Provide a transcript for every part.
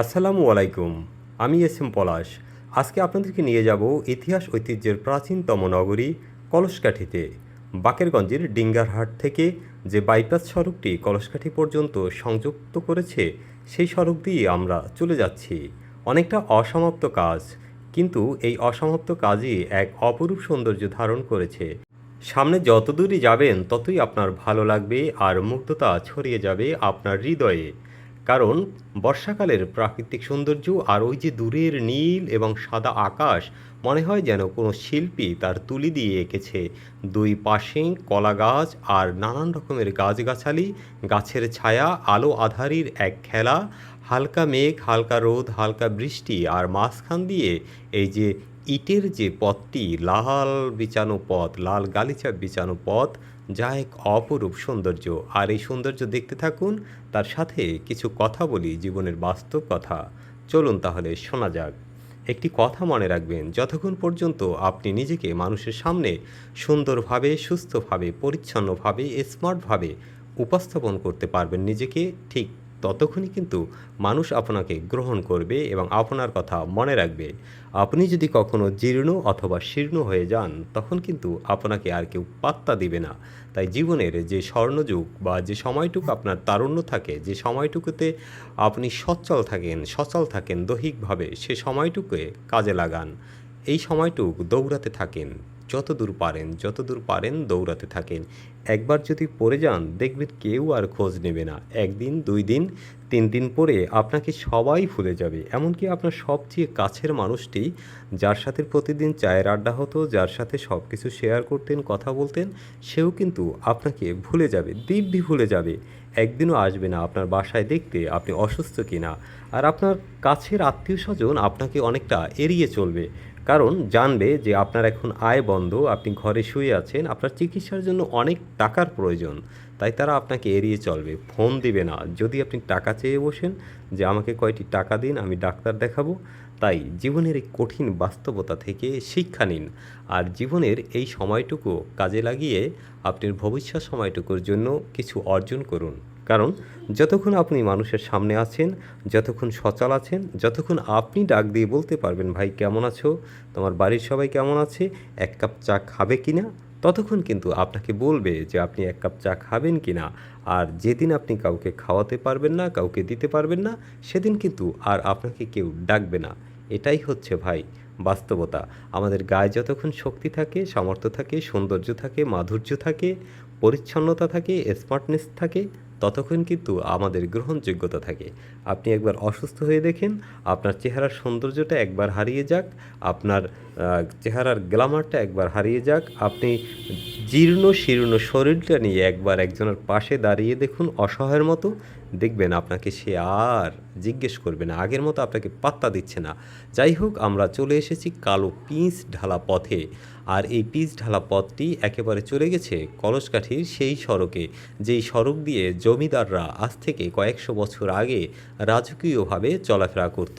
আসসালামু আলাইকুম, আমি এস এম পলাশ। আজকে আপনাদেরকে নিয়ে যাব ইতিহাস ঐতিহ্যের প্রাচীনতম নগরী কলসকাঠিতে, বাকেরগঞ্জের ডিঙ্গারহাট থেকে যে বাইপাস সড়কটি কলসকাঠি পর্যন্ত সংযুক্ত করেছে, সেই সড়ক দিয়ে আমরা চলে যাচ্ছি। অনেকটা অসমাপ্ত কাজ, কিন্তু এই অসমাপ্ত কাজই এক অপরূপ সৌন্দর্য ধারণ করেছে। সামনে যত দূরই যাবেন, ততই আপনার ভালো লাগবে আর মুগ্ধতা ছড়িয়ে যাবে আপনার হৃদয়ে। কারণ বর্ষাকালের প্রাকৃতিক সৌন্দর্য আর ওই যে দূরের নীল এবং সাদা আকাশ মনে হয় যেন কোনো শিল্পী তার তুলি দিয়ে এঁকেছে। দুই পাশে কলা গাছ আর নানান রকমের গাছগাছালি, গাছের ছায়া, আলো আধারির এক খেলা, হালকা মেঘ, হালকা রোদ, হালকা বৃষ্টি আর মাঝখান দিয়ে এই যে ইটের যে পথটি, লাল বিছানো পথ, লাল গালিচা বিছানো পথ যা এক অপরূপ সৌন্দর্য। আর এই সৌন্দর্য দেখতে থাকুন, তার সাথে কিছু কথা বলি, জীবনের বাস্তব কথা। চলুন তাহলে, শোনা যাক। একটি কথা মনে রাখবেন, যতক্ষণ পর্যন্ত আপনি নিজেকে মানুষের সামনে সুন্দরভাবে, সুস্থভাবে, পরিচ্ছন্নভাবে, স্মার্টভাবে উপস্থাপন করতে পারবেন নিজেকে, ঠিক ততক্ষণই কিন্তু মানুষ আপনাকে গ্রহণ করবে এবং আপনার কথা মনে রাখবে। আপনি যদি কখনো জীর্ণ অথবা শীর্ণ হয়ে যান, তখন কিন্তু আপনাকে আর কেউ পাত্তা দিবে না। তাই জীবনের যে স্বর্ণযুগ বা যে সময়টুকু আপনার তারুণ্য থাকে, যে সময়টুকুতে আপনি সচ্ছল থাকেন সচল থাকেন দৈহিকভাবে, সে সময়টুকুয়ে কাজে লাগান। এই সময়টুক দৌড়াতে থাকেন। যত দূর পারেন যত দূর পারেন দৌড়াতে থাকেন। একবার যদি পড়ে যান, দেখবেন কেউ আর খোঁজ নেবে না। একদিন, দুই দিন, তিন দিন পরে আপনাকে সবাই ভুলে যাবে। এমনকি আপনার সবচেয়ে কাছের মানুষটি যার সাথে প্রতিদিন চায়ের আড্ডা হতো, যার সাথে সব কিছু শেয়ার করতেন, কথা বলতেন, সেও কিন্তু আপনাকে ভুলে যাবে, দিব্যি ভুলে যাবে। একদিনও আসবে না আপনার বাসায় দেখতে আপনি অসুস্থ কিনা। আর আপনার কাছের আত্মীয় স্বজন আপনাকে অনেকটা এড়িয়ে চলবে। কারণ জানবে যে আপনার এখন আয় বন্ধ, আপনি ঘরে শুয়ে আছেন, আপনার চিকিৎসার জন্য অনেক টাকার প্রয়োজন, তাই তারা আপনাকে এড়িয়ে চলবে। ফোন দিবে না। যদি আপনি টাকা চেয়ে বসেন যে আমাকে কয়টি টাকা দিন, আমি ডাক্তার দেখাবো, তাই জীবনের এই কঠিন বাস্তবতা থেকে শিক্ষা নিন। আর জীবনের এই সময়টুকু কাজে লাগিয়ে আপনার ভবিষ্যৎ সময়টুকুর জন্য কিছু অর্জন করুন। কারণ যতক্ষণ আপনি মানুষের সামনে আছেন, যতক্ষণ সচল আছেন, যতক্ষণ আপনি ডাক দিয়ে বলতে পারবেন, ভাই, কেমন আছো? তোমার বাড়ির সবাই কেমন আছে? এক কাপ চা খাবে কি না ততক্ষণ কিন্তু আপনাকে বলবে যে, আপনি এক কাপ চা খাবেন কি না আর যেদিন আপনি কাউকে খাওয়াতে পারবেন না, কাউকে দিতে পারবেন না, সেদিন কিন্তু আর আপনাকে কেউ ডাকবে না। এটাই হচ্ছে ভাই বাস্তবতা। আমাদের গায়ে যতক্ষণ শক্তি থাকে, সামর্থ্য থাকে, সৌন্দর্য থাকে, মাধুর্য থাকে, পরিচ্ছন্নতা থাকে স্মার্টনেস থাকে ততক্ষণ কিন্তু আমাদের গ্রহণযোগ্যতা থাকে। আপনি একবার অসুস্থ হয়ে দেখেন, আপনার চেহারার সৌন্দর্যটা একবার হারিয়ে যাক, আপনার চেহারার গ্লামারটা একবার হারিয়ে যাক, আপনি জীর্ণ শীর্ণ শরীরটা নিয়ে একবার একজনের পাশে দাঁড়িয়ে দেখুন, অসহায়ের মতো। দেখবেন আপনাকে সে আর জিজ্ঞেস করবে না, আগের মতো আপনাকে পাত্তা দিচ্ছে না। যাই হোক, আমরা চলে এসেছি কালো পিচ ঢালা পথে। আর এই পিচ ঢালা পথটি একেবারে চলে গেছে কলসকাঠির সেই সড়কে, যেই সড়ক দিয়ে জমিদাররা আজ থেকে কয়েকশো বছর আগে রাজকীয়ভাবে চলাফেরা করত।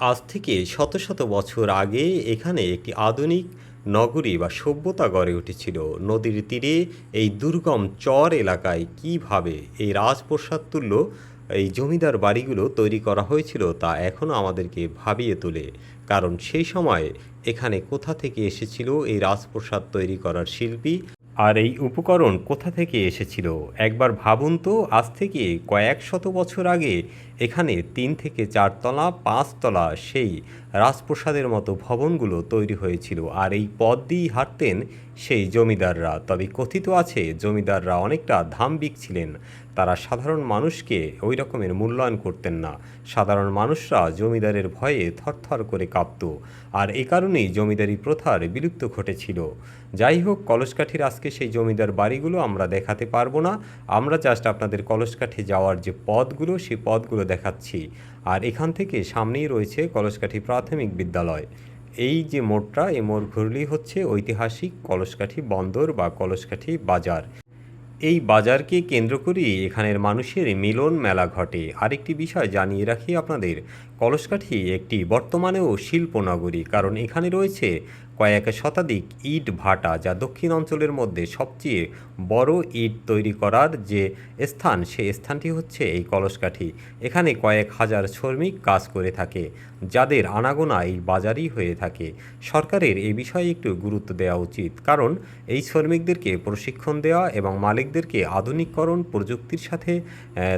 আজ থেকে শত শত বছর আগে এখানে একটি আধুনিক নগরী বা সভ্যতা গড়ে উঠেছিল। নদীর তীরে এই দুর্গম চর এলাকায় কীভাবে এই রাজপ্রসাদ তুল্য, এই জমিদার বাড়িগুলো তৈরি করা হয়েছিল তা এখনও আমাদেরকে ভাবিয়ে তোলে। কারণ সেই সময় এখানে কোথা থেকে এসেছিল এই রাজপ্রসাদ তৈরি করার শিল্পী? আর এই উপকরণ কোথা থেকে এসেছিল? একবার ভাবুন তো, আজ থেকে কয়েক শত বছর আগে এখানে তিন থেকে চারতলা, পাঁচতলা সেই রাজপ্রসাদের মতো ভবনগুলো তৈরি হয়েছিল আর এই পথ দিয়েই হাঁটতেন সেই জমিদাররা। তবে কথিত আছে, জমিদাররা অনেকটা ধাম্বিক ছিলেন। তারা সাধারণ মানুষকে ওই রকমের মূল্যায়ন করতেন না। সাধারণ মানুষরা জমিদারের ভয়ে থরথর করে কাঁপত। আর এ কারণেই জমিদারি প্রথার বিলুপ্ত ঘটেছিল। যাই হোক, কলসকাঠির আজকে সেই জমিদার বাড়িগুলো আমরা দেখাতে পারব না। আমরা জাস্ট আপনাদের কলসকাঠি যাওয়ার যে পথগুলো, সেই পথগুলো দেখাচ্ছি। আর এখান থেকে সামনেই রয়েছে কলসকাঠি প্রাথমিক বিদ্যালয়। এই যে মোড়টা এই মোড় ঘুরলি হচ্ছে ঐতিহাসিক কলসকাঠি বন্দর বা কলসকাঠি বাজার। এই বাজারকে কেন্দ্র করেই এখানের মানুষের মিলন মেলা ঘটে। আরেকটি বিষয় জানিয়ে রাখি আপনাদের, কলসকাঠি একটি বর্তমানেও শিল্পনগরী, কারণ এখানে রয়েছে কয়েক শতাধিক ইট ভাটা যা দক্ষিণ অঞ্চলের মধ্যে সবচেয়ে বড় ইট তৈরি করার যে স্থান সে স্থানটি হচ্ছে এই কলসকাঠি। এখানে কয়েক হাজার শ্রমিক কাজ করে থাকে, যাদের আনাগোনা এই বাজারই হয়ে থাকে। সরকারের এই বিষয়ে একটু গুরুত্ব দেওয়া উচিত, কারণ এই শ্রমিকদেরকে প্রশিক্ষণ দেওয়া এবং মালিকদেরকে আধুনিককরণ প্রযুক্তির সাথে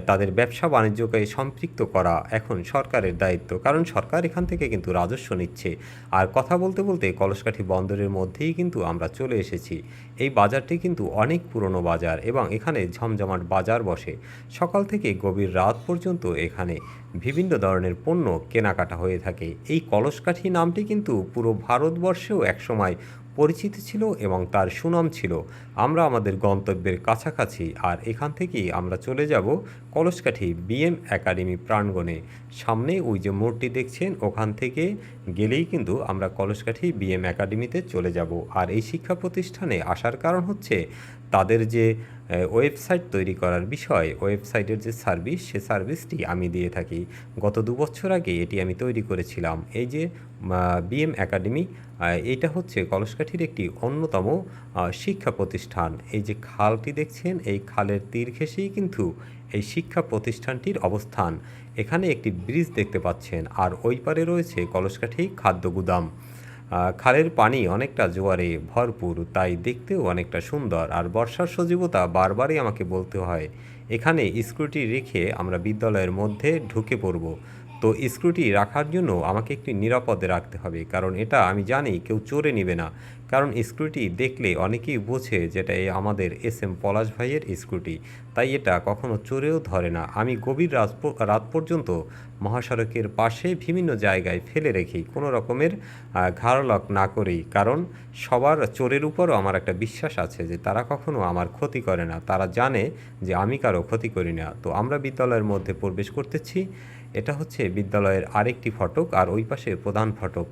তাদের ব্যবসা বাণিজ্যকে সম্পৃক্ত করা এখন সরকারের দায়িত্ব। কারণ সরকার এখান থেকে কিন্তু রাজস্ব নিচ্ছে। আর কথা বলতে বলতে কলসকাঠি বন্দরের মধ্যেই কিন্তু আমরা চলে এসেছি। এই বাজারটি কিন্তু অনেক পুরনো বাজার এবং এখানে ঝমঝমাট বাজার বসে। সকাল থেকে গভীর রাত পর্যন্ত এখানে বিভিন্ন ধরনের পণ্য কেনাকাটা হয়ে থাকে। এই কলসকাঠি নামটি কিন্তু পুরো ভারতবর্ষেও একসময় পরিচিত ছিল এবং তার সুনাম ছিল। আমরা আমাদের গন্তব্যের কাছাকাছি আর এখান থেকেই আমরা চলে যাব কলসকাঠি বিএম একাডেমি প্রাঙ্গণে। সামনে ওই যে মোড়টি দেখছেন, ওখান থেকে গেলেই কিন্তু আমরা কলসকাঠি বিএম একাডেমিতে চলে যাব। আর এই শিক্ষা প্রতিষ্ঠানে আসার কারণ হচ্ছে তাদের যে ওয়েবসাইট তৈরি করার বিষয় ওয়েবসাইটের যে সার্ভিস সে সার্ভিসটি আমি দিয়ে থাকি। গত দু বছর আগে এটি আমি তৈরি করেছিলাম। এই যে বিএম একাডেমি এটা হচ্ছে কলসকাঠির একটি অন্যতম শিক্ষা প্রতিষ্ঠান। এই যে খালটি দেখছেন, এই খালের তীর ঘেঁষেই কিন্তু এই শিক্ষা প্রতিষ্ঠানটির অবস্থান। এখানে একটি ব্রিজ দেখতে পাচ্ছেন, আর ওই পারে রয়েছে কলসকাঠি খাদ্য গুদাম। খালের পানি অনেকটা জোয়ারে ভরপুর, তাই দেখতেও অনেকটা সুন্দর। আর বর্ষার সজীবতা বারবারই আমাকে বলতে হয়, এখানে স্ক্রুটি রেখে আমরা বিদ্যালয়ের মধ্যে ঢুকে পড়ব। তো স্ক্রুটি রাখার জন্য আমাকে একটি নিরাপদে রাখতে হবে, কারণ এটা আমি জানি কেউ চোরে নেবে না। কারণ স্ক্রুটি দেখলে অনেকেই বোঝে যেটা এই আমাদের এস এম পলাশ ভাইয়ের স্ক্রুটি। তাই এটা কখনো চোরেও ধরে না। আমি গভীর রাত পর্যন্ত মহাসড়কের পাশে বিভিন্ন জায়গায় ফেলে রেখি কোনো রকমের ঘাড় লক না করেই। কারণ সবার চোরের উপরও আমার একটা বিশ্বাস আছে যে তারা কখনো আমার ক্ষতি করে না। তারা জানে যে আমি কারও ক্ষতি করি না। তো আমরা বিদ্যালয়ের মধ্যে প্রবেশ করতেছি। এটা হচ্ছে বিদ্যালয়ের আরেকটি ফটক আর ওই পাশে প্রধান ফটক।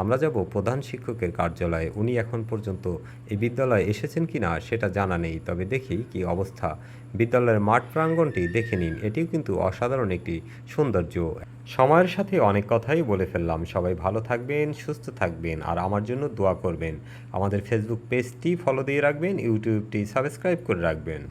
আমরা যাব প্রধান শিক্ষকের কার্যালয়ে। উনি এখন পর্যন্ত এই বিদ্যালয়ে এসেছেন কি না সেটা জানা নেই, তবে দেখি কি অবস্থা। বিদ্যালয়ের মাঠ প্রাঙ্গণটি দেখে নিন, এটিও কিন্তু অসাধারণ একটি সৌন্দর্য। সময়ের সাথে অনেক কথাই বলে ফেললাম। সবাই ভালো থাকবেন, সুস্থ থাকবেন, আর আমার জন্য দোয়া করবেন। আমাদের ফেসবুক পেজটি ফলো দিয়ে রাখবেন ইউটিউবটি সাবস্ক্রাইব করে রাখবেন।